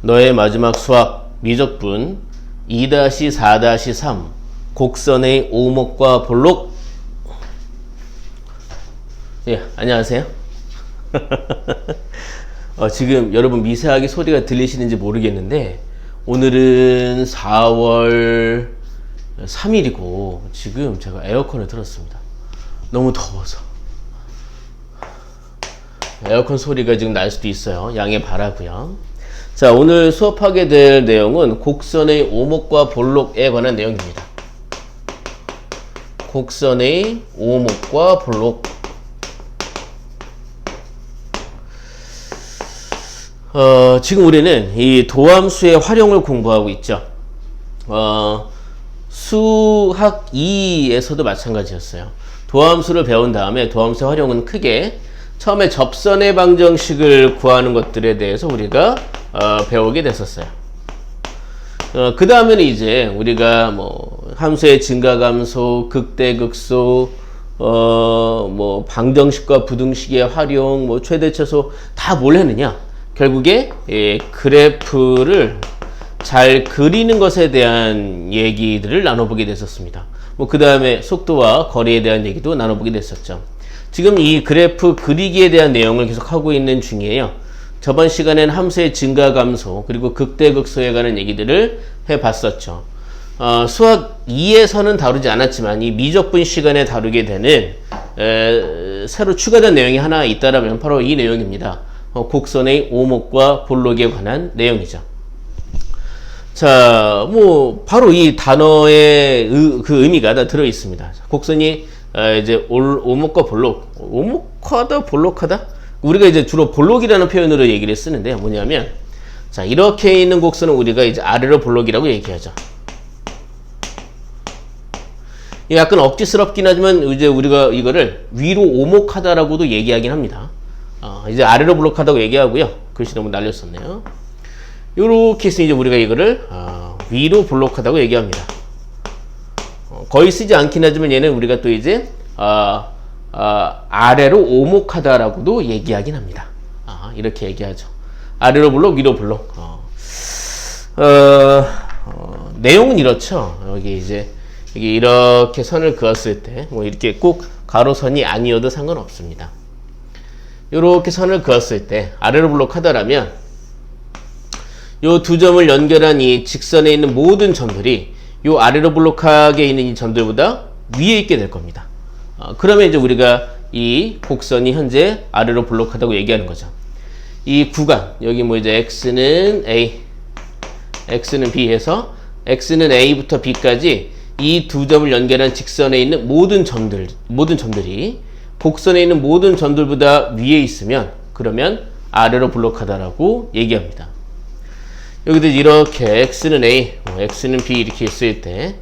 너의 마지막 수학 미적분 2-4-3 곡선의 오목과 볼록 예, 안녕하세요. 어, 지금 여러분 미세하게 소리가 들리시는지 모르겠는데 오늘은 4월 3일이고 지금 제가 에어컨을 틀었습니다. 너무 더워서 에어컨 소리가 지금 날 수도 있어요. 양해 바라고요. 자, 오늘 수업하게 될 내용은 곡선의 오목과 볼록에 관한 내용입니다. 곡선의 오목과 볼록. 어, 지금 우리는 이 도함수의 활용을 공부하고 있죠. 어, 수학 2에서도 마찬가지였어요. 도함수를 배운 다음에 도함수의 활용은 크게 처음에 접선의 방정식을 구하는 것들에 대해서 우리가 어, 배우게 됐었어요. 어, 그 다음에는 이제 우리가 뭐 함수의 증가 감소, 극대 극소, 어, 뭐 방정식과 부등식의 활용, 뭐 최대차소 다 뭘 했느냐? 결국에 예, 그래프를 잘 그리는 것에 대한 얘기들을 나눠보게 됐었습니다. 뭐 그 다음에 속도와 거리에 대한 얘기도 나눠보게 됐었죠. 지금 이 그래프 그리기에 대한 내용을 계속 하고 있는 중이에요. 저번 시간엔 함수의 증가 감소 그리고 극대극소에 관한 얘기들을 해봤었죠. 어, 수학 2에서는 다루지 않았지만 이 미적분 시간에 다루게 되는 에, 새로 추가된 내용이 하나 있다라면 바로 이 내용입니다. 어, 곡선의 오목과 볼록에 관한 내용이죠. 자, 뭐 바로 이 단어의 의, 그 의미가 다 들어 있습니다. 곡선이 어, 이제 올, 오목과 볼록, 오목하다, 볼록하다. 우리가 이제 주로 볼록이라는 표현으로 얘기를 쓰는데 뭐냐면 자 이렇게 있는 곡선은 우리가 이제 아래로 볼록이라고 얘기하죠. 약간 억지스럽긴 하지만 이제 우리가 이거를 위로 오목하다라고도 얘기하긴 합니다. 어, 이제 아래로 볼록하다고 얘기하고요. 글씨 너무 날렸었네요. 요렇게 해서 이제 우리가 이거를 어, 위로 볼록하다고 얘기합니다. 어, 거의 쓰지 않긴 하지만 얘는 우리가 또 이제 어, 어, 아래로 오목하다라고도 얘기하긴 합니다. 아, 이렇게 얘기하죠. 아래로 볼록, 위로 볼록. 어. 어, 내용은 이렇죠. 여기 이제 여기 이렇게 선을 그었을 때 뭐 이렇게 꼭 가로선이 아니어도 상관없습니다. 이렇게 선을 그었을 때 아래로 볼록하다라면 요두 점을 연결한 이 직선에 있는 모든 점들이 요 아래로 볼록하게 있는 이 점들보다 위에 있게 될 겁니다. 어, 그러면 이제 우리가 이 곡선이 현재 아래로 볼록하다고 얘기하는 거죠. 이 구간 여기 뭐 이제 x는 a, x는 b 해서 x는 a부터 b까지 이 두 점을 연결한 직선에 있는 모든 점들 모든 점들이 곡선에 있는 모든 점들보다 위에 있으면 그러면 아래로 볼록하다라고 얘기합니다. 여기도 이렇게 x는 a, 뭐 x는 b 이렇게 있을 때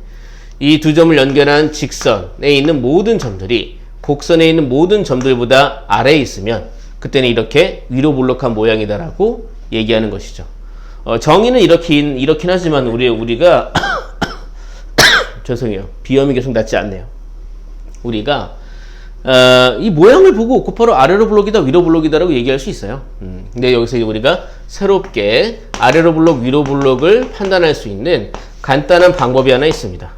이 두 점을 연결한 직선에 있는 모든 점들이 곡선에 있는 모든 점들보다 아래에 있으면 그때는 이렇게 위로 볼록한 모양이다라고 얘기하는 것이죠. 어, 정의는 이렇게 이렇긴 하지만 우리 우리가 죄송해요 비염이 계속 낫지 않네요. 우리가 어, 이 모양을 보고 곧바로 아래로 블록이다 위로 블록이다라고 얘기할 수 있어요. 음, 근데 여기서 우리가 새롭게 아래로 블록 위로 블록을 판단할 수 있는 간단한 방법이 하나 있습니다.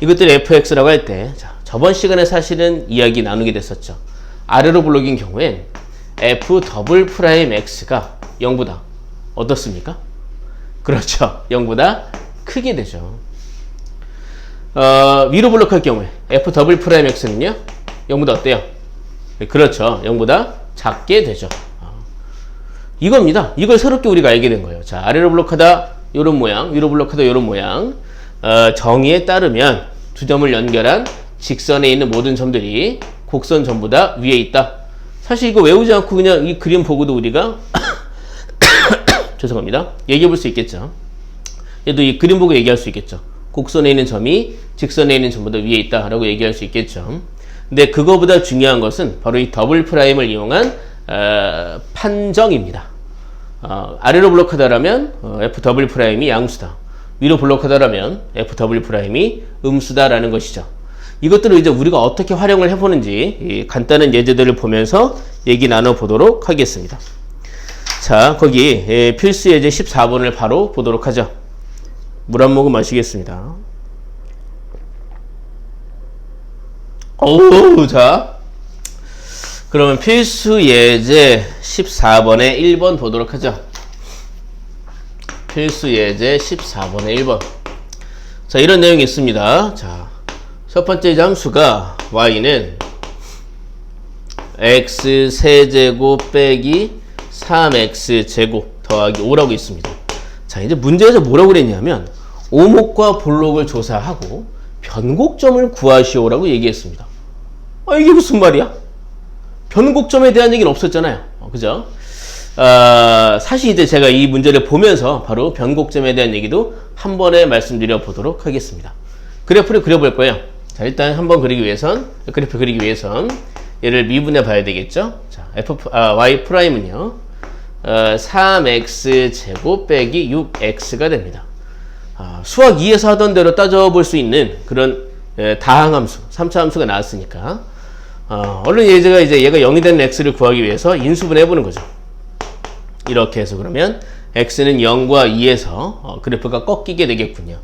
이것들 fx라고 할 때 저번 시간에 사실은 이야기 나누게 됐었죠. 아래로 블록인 경우엔 f 더블 프라임 x가 0보다 어떻습니까? 그렇죠. 0보다 크게 되죠. 어, 위로 블록할 경우에 f 더블 프라임 x는요. 0보다 어때요? 네, 그렇죠. 0보다 작게 되죠. 어. 이겁니다. 이걸 새롭게 우리가 알게 된 거예요. 자, 아래로 블록하다 이런 모양, 위로 블록하다 이런 모양. 어, 정의에 따르면 두 점을 연결한 직선에 있는 모든 점들이 곡선 전보다 위에 있다. 사실 이거 외우지 않고 그냥 이 그림 보고도 우리가 죄송합니다. 얘기해 볼 수 있겠죠. 얘도 이 그림 보고 얘기할 수 있겠죠. 곡선에 있는 점이 직선에 있는 점보다 위에 있다라고 얘기할 수 있겠죠. 근데 그거보다 중요한 것은 바로 이 더블 프라임을 이용한 어, 판정입니다. 어, 아래로 블록하다라면 어, f 더블 프라임이 양수다. 위로 블록하다라면 f 더블 프라임이 음수다라는 것이죠. 이것들을 이제 우리가 어떻게 활용을 해보는지 간단한 예제들을 보면서 얘기 나눠보도록 하겠습니다. 자, 거기 예, 필수 예제 14번을 바로 보도록 하죠. 물 한 모금 마시겠습니다. 어우, 자. 그러면 필수 예제 14번에 1번 보도록 하죠. 필수 예제 14번에 1번. 자, 이런 내용이 있습니다. 자, 첫 번째 장수가 y는 x 세제곱 빼기 3x 제곱 더하기 5라고 있습니다. 자, 이제 문제에서 뭐라고 그랬냐면 오목과 볼록을 조사하고 변곡점을 구하시오라고 얘기했습니다. 아, 이게 무슨 말이야? 변곡점에 대한 얘기는 없었잖아요. 어, 그죠? 아, 사실 이제 제가 이 문제를 보면서 바로 변곡점에 대한 얘기도 한 번에 말씀드려 보도록 하겠습니다. 그래프를 그려볼 거예요. 자, 일단 한번 그리기 위해선, 그래프 그리기 위해선 얘를 미분해 봐야 되겠죠? 자, f, 아, y 프라임은요, 어, 3x 제곱 빼기 6x가 됩니다. 아, 수학 2에서 하던 대로 따져볼 수 있는 그런 예, 다항함수, 3차 함수가 나왔으니까, 어, 얼른 예제가 이제 얘가 0이 되는 x를 구하기 위해서 인수분 해보는 거죠. 이렇게 해서 그러면 x는 0과 2에서 어, 그래프가 꺾이게 되겠군요.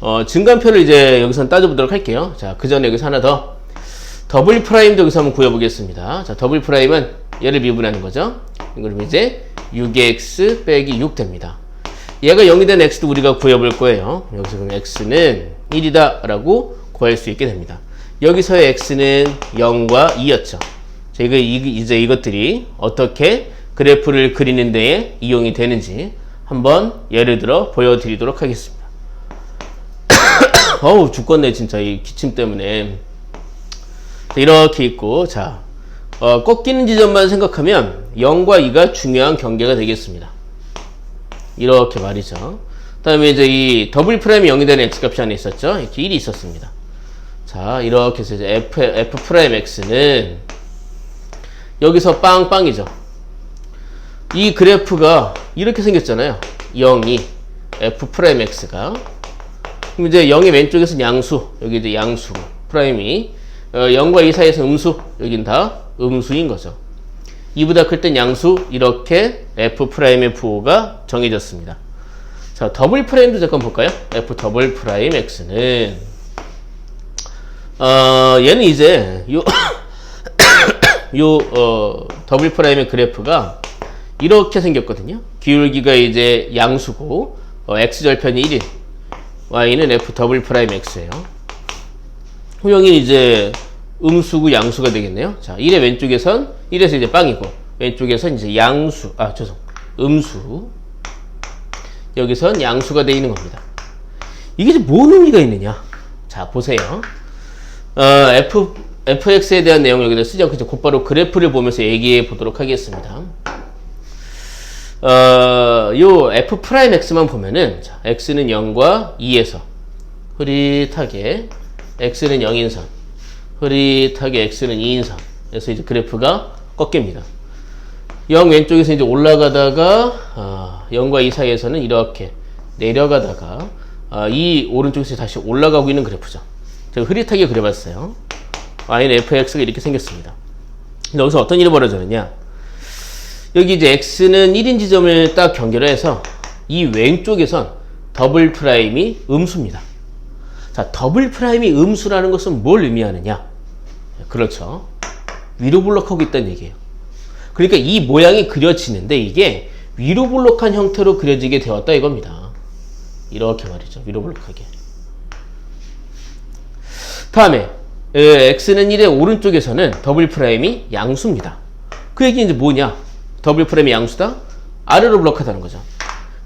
어, 증간표를 이제 여기서 따져보도록 할게요. 자, 그 전에 여기서 하나 더. 더블 프라임도 여기서 한번 구해보겠습니다. 자, 더블 프라임은 얘를 미분하는 거죠. 그럼 이제 6x 빼기 6 됩니다. 얘가 0이 된 x도 우리가 구해볼 거예요. 여기서 그럼 x는 1이다 라고 구할 수 있게 됩니다. 여기서의 x는 0과 2였죠. 자, 이거, 이제 이것들이 어떻게 그래프를 그리는 데에 이용이 되는지 한번 예를 들어 보여드리도록 하겠습니다. 어우, 죽겠네, 진짜. 이 기침 때문에. 이렇게 있고, 자, 어, 꺾이는 지점만 생각하면 0과 2가 중요한 경계가 되겠습니다. 이렇게 말이죠. 그 다음에 이제 이 더블 프라임이 0이 되는 x값이 하나 있었죠. 이렇게 1이 있었습니다. 자, 이렇게 해서 이제 f, f 프라임 x는 여기서 빵빵이죠. 이 그래프가 이렇게 생겼잖아요. 0이 f 프라임 x가 그럼 이제 0의 왼쪽에서 양수, 여기 이제 양수 프라임이 어, 0과 2 사이에서 음수, 여긴 다 음수인 거죠. 2보다 클 땐 양수 이렇게 f 프라임의 부호가 정해졌습니다. 자, 더블 프라임도 잠깐 볼까요? f 더블 프라임 x는 어, 얘는 이제 요, 요 어, 더블 프라임의 그래프가 이렇게 생겼거든요. 기울기가 이제 양수고 어, x 절편이 1인 y는 f 더블 프라임 x예요. 후형이 이제 음수고 양수가 되겠네요. 자, 1의 왼쪽에선 1에서 이제 빵이고 왼쪽에선 이제 양수 아 죄송 음수 여기선 양수가 되어 있는 겁니다. 이게 이제 뭔 의미가 있느냐? 자 보세요. 어, f fx에 대한 내용을 여기다 쓰지 않고 이제 곧바로 그래프를 보면서 얘기해 보도록 하겠습니다. 어, 요 f 프라임 x만 보면은 자, x는 0과 2에서 흐릿하게 x는 0인 선, 흐릿하게 x는 2인 선. 그래서 이제 그래프가 꺾입니다. 0 왼쪽에서 이제 올라가다가 아, 0과 2 사이에서는 이렇게 내려가다가 아, 이 오른쪽에서 다시 올라가고 있는 그래프죠. 제가 흐릿하게 그려봤어요. y는 fx가 이렇게 생겼습니다. 여기서 어떤 일이 벌어졌느냐? 여기 이제 x는 1인 지점을 딱 경계를 해서 이 왼쪽에선 더블 프라임이 음수입니다. 자, 더블 프라임이 음수라는 것은 뭘 의미하느냐? 그렇죠. 위로 블록하고 있다는 얘기예요. 그러니까 이 모양이 그려지는데 이게 위로 블록한 형태로 그려지게 되었다 이겁니다. 이렇게 말이죠. 위로 블록하게. 다음에 x는 1의 오른쪽에서는 더블 프라임이 양수입니다. 그 얘기는 이제 뭐냐? 더블 프라임이 양수다? 아래로 블록하다는 거죠.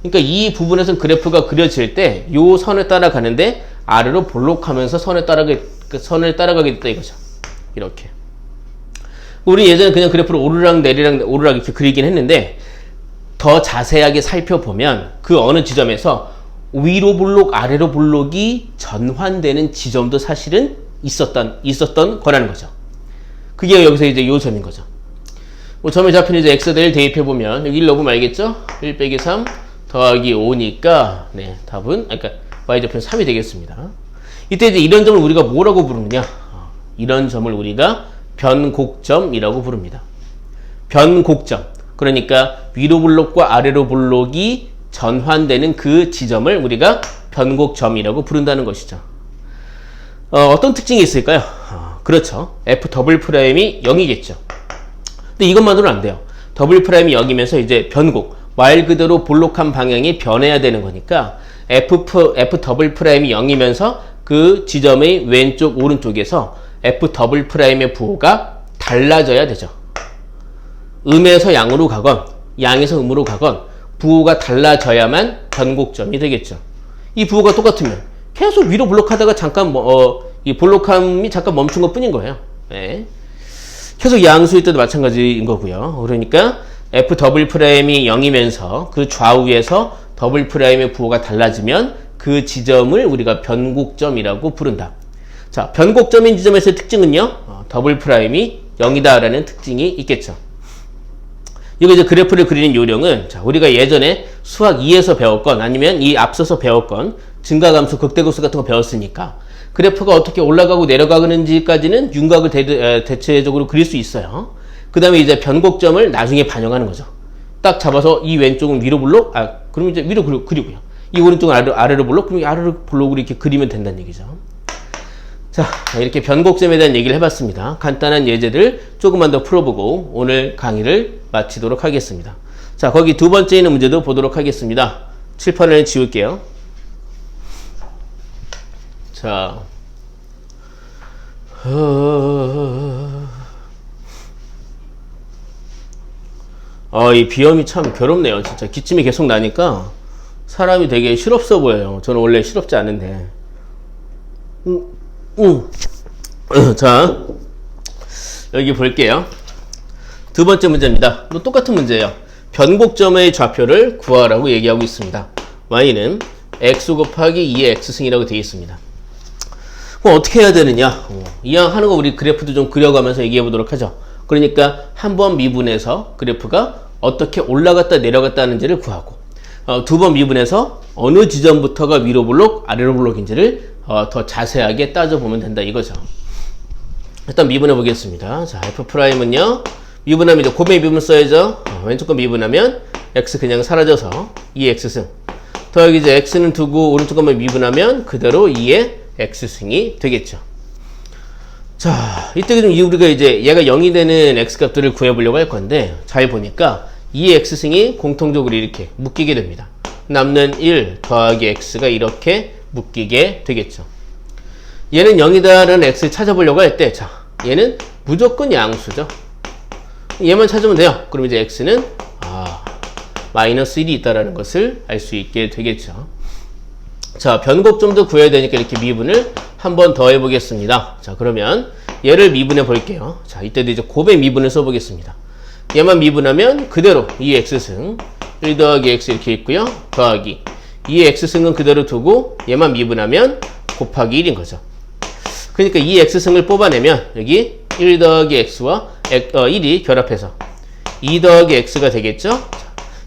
그러니까 이 부분에서는 그래프가 그려질 때 이 선을 따라가는데 아래로 볼록하면서 선을 따라가게 선을 따라가게 됐다 이거죠. 이렇게. 우리 예전에 그냥 그래프를 오르락 내리락 오르락 이렇게 그리긴 했는데 더 자세하게 살펴보면 그 어느 지점에서 위로 블록 아래로 블록이 전환되는 지점도 사실은 있었던 있었던 거라는 거죠. 그게 여기서 이제 요 점인 거죠. 뭐 점의 좌표는 이제 x를 대입해 보면 여기 1 넣으면 알겠죠? 1 빼기 3 더하기 5니까 네 답은 아, 그러니까 y좌표는 3이 되겠습니다. 이때 이제 이런 점을 우리가 뭐라고 부르느냐? 어, 이런 점을 우리가 변곡점이라고 부릅니다. 변곡점. 그러니까 위로 블록과 아래로 블록이 전환되는 그 지점을 우리가 변곡점이라고 부른다는 것이죠. 어, 떤 특징이 있을까요? 어, 그렇죠. F 더블 프라임이 0이겠죠. 근데 이것만으로는 안 돼요. 더블 프라임이 0이면서 이제 변곡, 말 그대로 볼록한 방향이 변해야 되는 거니까 F, F 더블 프라임이 0이면서 그 지점의 왼쪽, 오른쪽에서 F 더블 프라임의 부호가 달라져야 되죠. 음에서 양으로 가건, 양에서 음으로 가건, 부호가 달라져야만 변곡점이 되겠죠. 이 부호가 똑같으면 계속 위로 블록하다가 잠깐 뭐, 어, 이 블록함이 잠깐 멈춘 것 뿐인 거예요. 네. 계속 양수일 때도 마찬가지인 거고요. 그러니까 F 더블 프라임이 0이면서 그 좌우에서 더블 프라임의 부호가 달라지면 그 지점을 우리가 변곡점이라고 부른다. 자, 변곡점인 지점에서의 특징은요, 어, 더블 프라임이 0이다라는 특징이 있겠죠. 이거 이제 그래프를 그리는 요령은, 자, 우리가 예전에 수학 2에서 배웠건 아니면 이 앞서서 배웠건 증가감수, 극대급수 같은 거 배웠으니까 그래프가 어떻게 올라가고 내려가는지까지는 윤곽을 대, 대체적으로 그릴 수 있어요. 그 다음에 이제 변곡점을 나중에 반영하는 거죠. 딱 잡아서 이 왼쪽은 위로 블록, 아, 그럼 이제 위로 그리고요. 이 오른쪽은 아래, 아래로 블록, 그럼 아래로 블록으로 이렇게 그리면 된다는 얘기죠. 자, 이렇게 변곡점에 대한 얘기를 해봤습니다. 간단한 예제들 조금만 더 풀어보고 오늘 강의를 마치도록 하겠습니다. 자, 거기 두 번째 있는 문제도 보도록 하겠습니다. 칠판을 지울게요. 자, 어... 아, 이 비염이 참 괴롭네요. 진짜 기침이 계속 나니까 사람이 되게 실없어 보여요. 저는 원래 실없지 않은데. 음, 음. 자, 여기 볼게요. 두 번째 문제입니다. 또 똑같은 문제예요. 변곡점의 좌표를 구하라고 얘기하고 있습니다. y는 x 곱하기 2의 x승이라고 되어 있습니다. 그럼 어떻게 해야 되느냐? 어, 이왕 하는 거 우리 그래프도 좀 그려가면서 얘기해 보도록 하죠. 그러니까 한 번 미분해서 그래프가 어떻게 올라갔다 내려갔다 하는지를 구하고 어, 두 번 미분해서 어느 지점부터가 위로 블록 아래로 블록인지를 어, 더 자세하게 따져보면 된다 이거죠. 일단 미분해 보겠습니다. 자, f 프라임은요. 미분하면 이제 곱의 미분 써야죠. 어, 왼쪽 거 미분하면 x 그냥 사라져서 2x승. 더하기 이제 x는 두고 오른쪽 거만 미분하면 그대로 2의 x승이 되겠죠. 자, 이때 좀 우리가 이제 얘가 0이 되는 x 값들을 구해보려고 할 건데 잘 보니까 이 x승이 공통적으로 이렇게 묶이게 됩니다. 남는 1 더하기 x가 이렇게 묶이게 되겠죠. 얘는 0이다라는 x를 찾아보려고 할 때, 자, 얘는 무조건 양수죠. 얘만 찾으면 돼요. 그럼 이제 x는 아, 마이너스 1이 있다라는 것을 알 수 있게 되겠죠. 자, 변곡점도 구해야 되니까 이렇게 미분을 한 번 더 해보겠습니다. 자, 그러면 얘를 미분해 볼게요. 자, 이때도 이제 곱의 미분을 써보겠습니다. 얘만 미분하면 그대로 2x승 1 더하기 x 이렇게 있고요. 더하기 2x승은 그대로 두고 얘만 미분하면 곱하기 1인 거죠. 그러니까 2x승을 뽑아내면 여기 1 더하기 x와 1이 어, 결합해서 2 더하기 x가 되겠죠?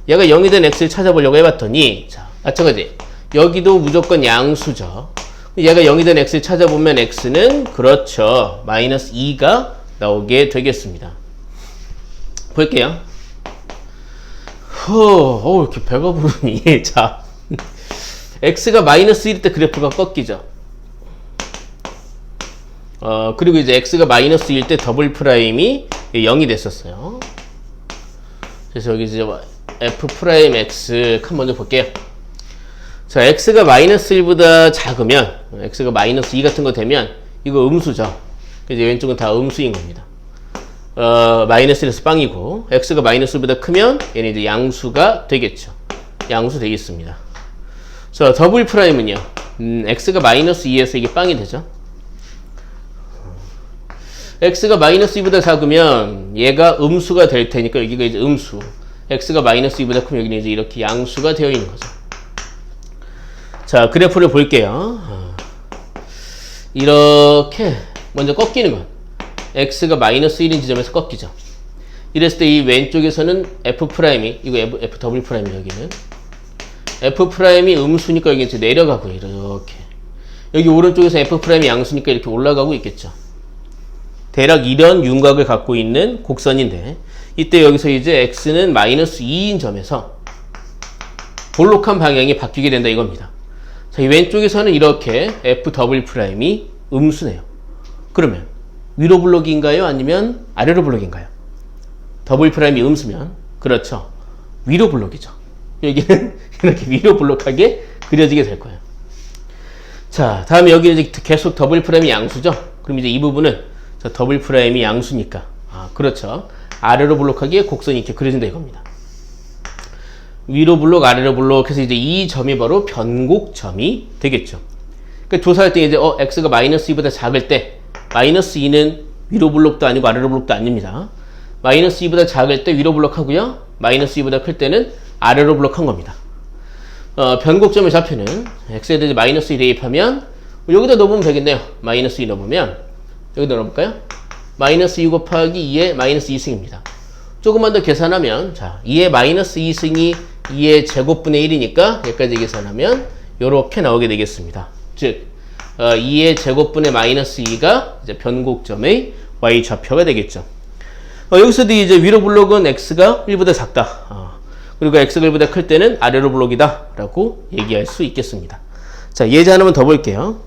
얘가 0이 된 x를 찾아보려고 해봤더니 자, 마찬가지 여기도 무조건 양수죠. 얘가 0이 된 x를 찾아보면 x는 그렇죠. 마이너스 2가 나오게 되겠습니다. 볼게요. 허, 어, 이렇게 배가 부르니. 자, x가 마이너스 1일 때 그래프가 꺾이죠. 어, 그리고 이제 x가 마이너스 1일 때 더블 프라임이 0이 됐었어요. 그래서 여기 이제 f 프라임 x 칸 먼저 볼게요. 자, x가 마이너스 1보다 작으면, x가 마이너스 2 같은 거 되면, 이거 음수죠. 이제 왼쪽은 다 음수인 겁니다. 어, 마이너스 1에서 빵이고, x가 마이너스 1보다 크면, 얘는 이제 양수가 되겠죠. 양수 되겠습니다. 자, 더블 프라임은요, 음, x가 마이너스 2에서 이게 빵이 되죠. x가 마이너스 2보다 작으면, 얘가 음수가 될 테니까, 여기가 이제 음수. x가 마이너스 2보다 크면 여기는 이제 이렇게 양수가 되어 있는 거죠. 자, 그래프를 볼게요. 이렇게 먼저 꺾이는 건 x가 마이너스 1인 지점에서 꺾이죠. 이랬을 때 이 왼쪽에서는 f 프라임이 이거 f, 더블 프라임 여기는 f 프라임이 음수니까 여기 이제 내려가고 이렇게 여기 오른쪽에서 f 프라임이 양수니까 이렇게 올라가고 있겠죠. 대략 이런 윤곽을 갖고 있는 곡선인데 이때 여기서 이제 x는 마이너스 2인 점에서 볼록한 방향이 바뀌게 된다 이겁니다. 자, 이 왼쪽에서는 이렇게 f 더블 프라임이 음수네요. 그러면 위로 블록인가요? 아니면 아래로 블록인가요? 프라임이 음수면 그렇죠. 위로 블록이죠. 여기는 이렇게 위로 블록하게 그려지게 될 거예요. 자, 다음에 여기 이제 계속 더블 프라임이 양수죠. 그럼 이제 이 부분은 저 더블 프라임이 양수니까 아, 그렇죠. 아래로 블록하기에 곡선이 이렇게 그려진다 이겁니다. 위로 블록, 아래로 블록 해서 이제 이 점이 바로 변곡점이 되겠죠. 그러니까 조사할 때 이제 어 x가 마이너스 2보다 작을 때 마이너스 2는 위로 블록도 아니고 아래로 블록도 아닙니다. 마이너스 2보다 작을 때 위로 블록하고요. 마이너스 2보다 클 때는 아래로 블록한 겁니다. 어, 변곡점의 좌표는 x에 대해 마이너스 1 대입하면 여기다 넣으면 되겠네요. 마이너스 2 넣으면 여기다 넣어볼까요? 마이너스 2 곱하기 2의 마이너스 2승입니다. 조금만 더 계산하면 자 2의 마이너스 2승이 2의 제곱분의 1이니까 여기까지 계산하면 이렇게 나오게 되겠습니다. 즉 어, 2의 제곱분의 마이너스 2가 이제 변곡점의 y 좌표가 되겠죠. 어, 여기서도 이제 위로 블록은 x가 1보다 작다. 어, 그리고 x가 1보다 클 때는 아래로 블록이다. 라고 얘기할 수 있겠습니다. 자, 예제 하나만 더 볼게요.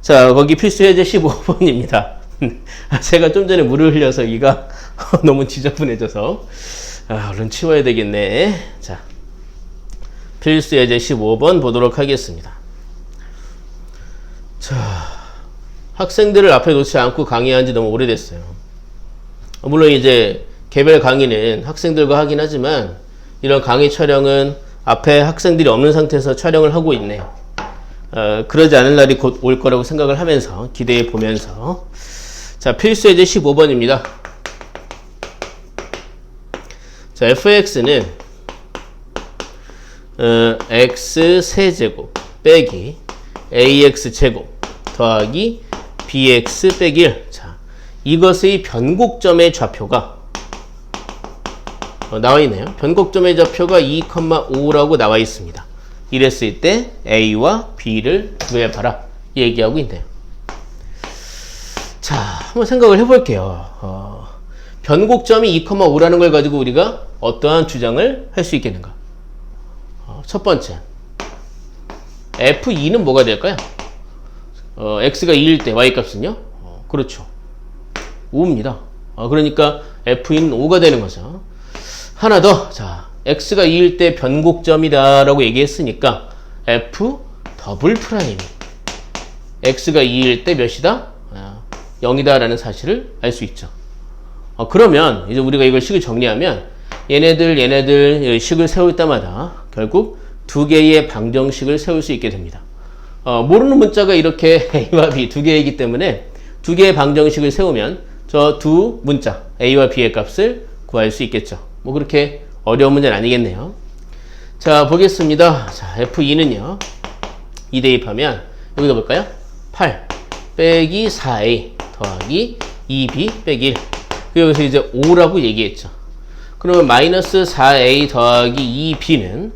자, 거기 필수 예제 15번입니다. 제가 좀 전에 물을 흘려서 이가 너무 지저분해져서 아, 얼른 치워야 되겠네. 자, 필수 예제 15번 보도록 하겠습니다. 자, 학생들을 앞에 놓지 않고 강의한 지 너무 오래됐어요. 물론 이제 개별 강의는 학생들과 하긴 하지만 이런 강의 촬영은 앞에 학생들이 없는 상태에서 촬영을 하고 있네요. 어, 그러지 않을 날이 곧 올 거라고 생각을 하면서 기대해 보면서 자 필수 예제 15번입니다. 자 fx는 어, x 세제곱 빼기 ax 제곱 더하기 bx 빼기 1. 자 이것의 변곡점의 좌표가 어, 나와 있네요. 변곡점의 좌표가 2,5라고 나와 있습니다. 이랬을 때 A와 B를 구해봐라. 얘기하고 있네요. 자, 한번 생각을 해볼게요. 어, 변곡점이 2,5라는 걸 가지고 우리가 어떠한 주장을 할 수 있겠는가? 어, 첫 번째, F2는 뭐가 될까요? 어, X가 2일 때 Y 값은요? 어, 그렇죠. 5입니다. 어, 그러니까 F는 5가 되는 거죠. 하나 더. 자, x가 2일 때 변곡점이다 라고 얘기했으니까 f 더블 프라임이 x가 2일 때 몇이다? 아, 0이다 라는 사실을 알 수 있죠. 어, 그러면 이제 우리가 이걸 식을 정리하면 얘네들 얘네들 식을 세울 때마다 결국 두 개의 방정식을 세울 수 있게 됩니다. 어, 모르는 문자가 이렇게 a와 b 두 개이기 때문에 두 개의 방정식을 세우면 저 두 문자 a와 b의 값을 구할 수 있겠죠. 뭐 그렇게 어려운 문제는 아니겠네요. 자, 보겠습니다. 자, F2는요. 2 대입하면 여기다 볼까요? 8 빼기 4A 더하기 2B 빼기 1. 여기서 이제 5라고 얘기했죠. 그러면 마이너스 4A 더하기 2B는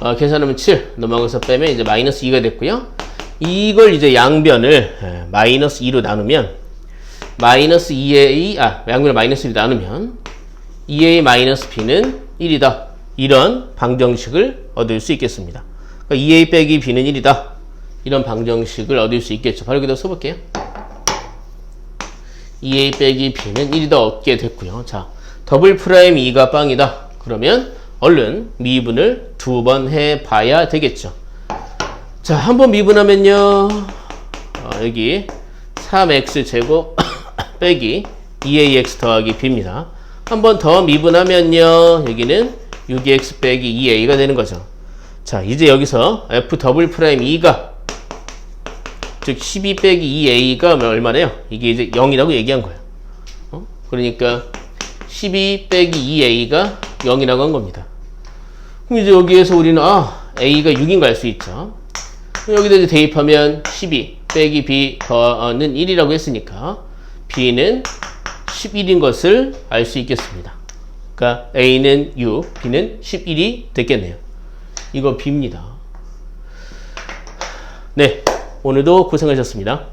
어, 계산하면 7 넘어가서 빼면 이제 마이너스 2가 됐고요. 이걸 이제 양변을 에, 마이너스 2로 나누면 마이너스 2A 아 양변을 마이너스 2로 나누면 2a 마이너스 b는 1이다. 이런 방정식을 얻을 수 있겠습니다. 그러니까 2a 빼기 b는 1이다. 이런 방정식을 얻을 수 있겠죠. 바로 여기다 써볼게요. 2a 빼기 b는 1이다 얻게 됐고요. 자, 더블 프라임 2가 빵이다. 그러면 얼른 미분을 두 번 해봐야 되겠죠. 자, 한 번 미분하면요. 어, 여기 3x 제곱 빼기 2ax 더하기 b입니다. 한 번 더 미분하면요. 여기는 6x 빼기 2a가 되는 거죠. 자, 이제 여기서 f 더블 프라임 2가 즉 12 빼기 2a가 얼마나요? 이게 이제 0이라고 얘기한 거예요. 어? 그러니까 12 빼기 2a가 0이라고 한 겁니다. 그럼 이제 여기에서 우리는 아 a가 6인 거알수 있죠. 여기다 이제 대입하면 12 빼기 b 더는 1이라고 했으니까 b는 11인 것을 알 수 있겠습니다. 그러니까 A는 6, B는 11이 됐겠네요. 이거 B입니다. 네, 오늘도 고생하셨습니다.